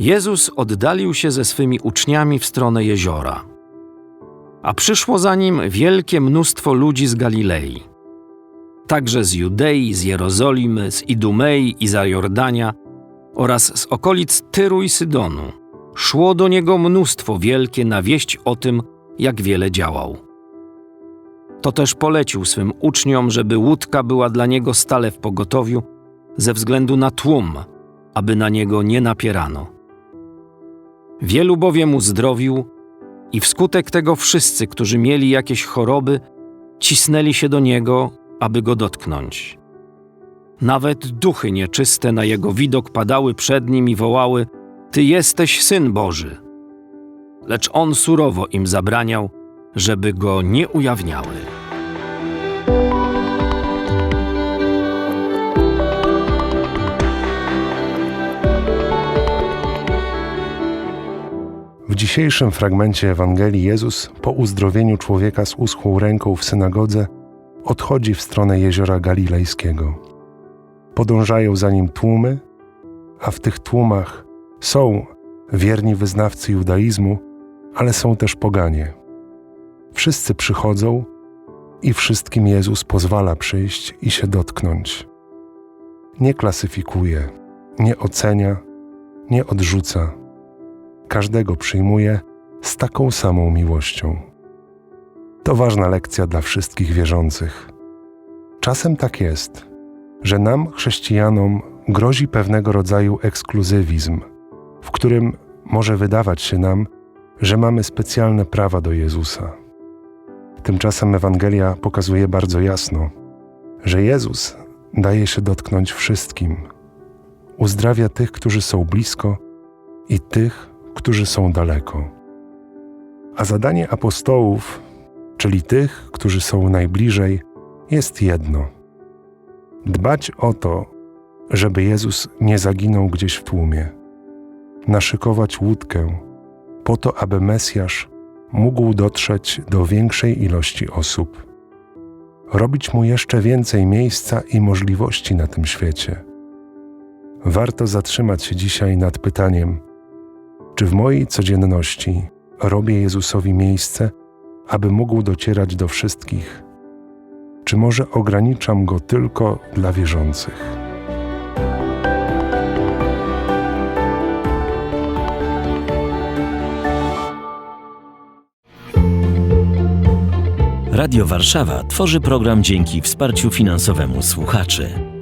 Jezus oddalił się ze swymi uczniami w stronę jeziora, a przyszło za nim wielkie mnóstwo ludzi z Galilei, także z Judei, z Jerozolimy, z Idumei i za Jordania oraz z okolic Tyru i Sydonu. Szło do niego mnóstwo wielkie na wieść o tym, jak wiele działał. To też polecił swym uczniom, żeby łódka była dla niego stale w pogotowiu, ze względu na tłum, aby na niego nie napierano. Wielu bowiem uzdrowił i wskutek tego wszyscy, którzy mieli jakieś choroby, cisnęli się do niego, aby go dotknąć. Nawet duchy nieczyste na jego widok padały przed nim i wołały: Ty jesteś syn Boży. Lecz on surowo im zabraniał, żeby go nie ujawniały. W dzisiejszym fragmencie Ewangelii Jezus po uzdrowieniu człowieka z uschłą ręką w synagodze odchodzi w stronę jeziora galilejskiego. Podążają za nim tłumy, a w tych tłumach są wierni wyznawcy judaizmu, ale są też poganie. Wszyscy przychodzą i wszystkim Jezus pozwala przyjść i się dotknąć. Nie klasyfikuje, nie ocenia, nie odrzuca każdego przyjmuje z taką samą miłością. To ważna lekcja dla wszystkich wierzących. Czasem tak jest, że nam, chrześcijanom, grozi pewnego rodzaju ekskluzywizm, w którym może wydawać się nam, że mamy specjalne prawa do Jezusa. Tymczasem Ewangelia pokazuje bardzo jasno, że Jezus daje się dotknąć wszystkim. Uzdrawia tych, którzy są blisko i tych, którzy są daleko. A zadanie apostołów, czyli tych, którzy są najbliżej, jest jedno: dbać o to, żeby Jezus nie zaginął gdzieś w tłumie, naszykować łódkę po to, aby Mesjasz mógł dotrzeć do większej ilości osób, robić mu jeszcze więcej miejsca i możliwości na tym świecie. Warto zatrzymać się dzisiaj nad pytaniem, czy w mojej codzienności robię Jezusowi miejsce, aby mógł docierać do wszystkich? Czy może ograniczam go tylko dla wierzących? Radio Warszawa tworzy program dzięki wsparciu finansowemu słuchaczy.